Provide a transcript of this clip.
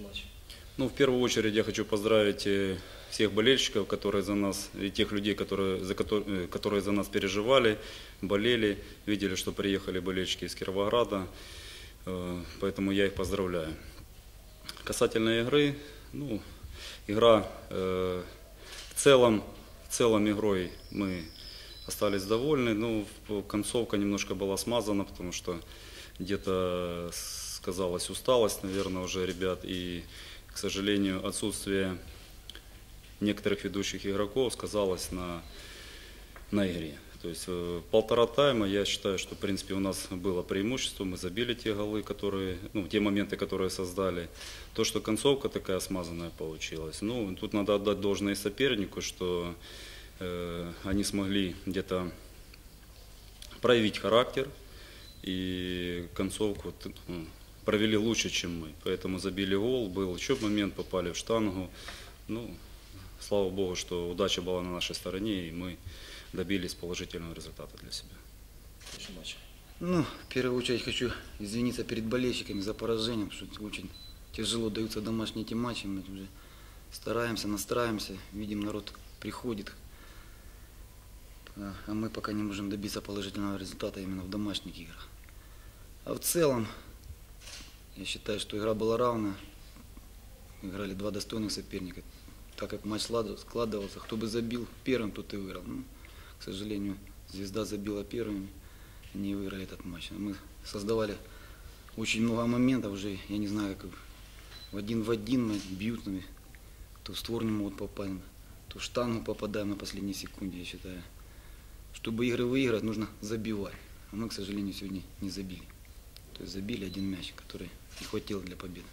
хороший матч. Ну, в первую очередь я хочу поздравить э, всех болельщиков, которые за нас, и тех людей, которые за, кото- э, которые за нас переживали, болели, видели, что приехали болельщики из Кировограда, Э, поэтому я их поздравляю. Касательно игры, ну, игра в целом, в целом игрой мы остались довольны, ну, концовка немножко была смазана, потому что где-то сказалась усталость, наверное, уже ребят, и, к сожалению, отсутствие некоторых ведущих игроков сказалось на, на игре. То есть э, полтора тайма, я считаю, что в принципе у нас было преимущество, мы забили те голы, которые, ну, те моменты, которые создали. То, что концовка такая смазанная получилась, ну, тут надо отдать должное сопернику, что э, они смогли где-то проявить характер и концовку ну, провели лучше, чем мы. Поэтому забили гол, был еще момент, попали в штангу. Ну, слава богу, что удача была на нашей стороне, и мы добились положительного результата для себя. Ну, в первую очередь хочу извиниться перед болельщиками за поражение, потому что очень тяжело даются домашние эти матчи. Мы уже стараемся, настраиваемся, видим, народ приходит. А а мы пока не можем добиться положительного результата именно в домашних играх. А в целом, я считаю, что игра была равна. Играли два достойных соперника. Так как матч склад- складывался, кто бы забил первым, тот и выиграл. Ну, к сожалению, звезда забила первым, не выиграли этот матч. А Мы создавали очень много моментов уже, я не знаю, как в один в один мы бьют, то в створ не могут попасть, то в штангу попадаем на последней секунде, я считаю. Чтобы игры выиграть, нужно забивать. А мы, к сожалению, сегодня не забили. То есть забили один мяч, который не хватило для победы.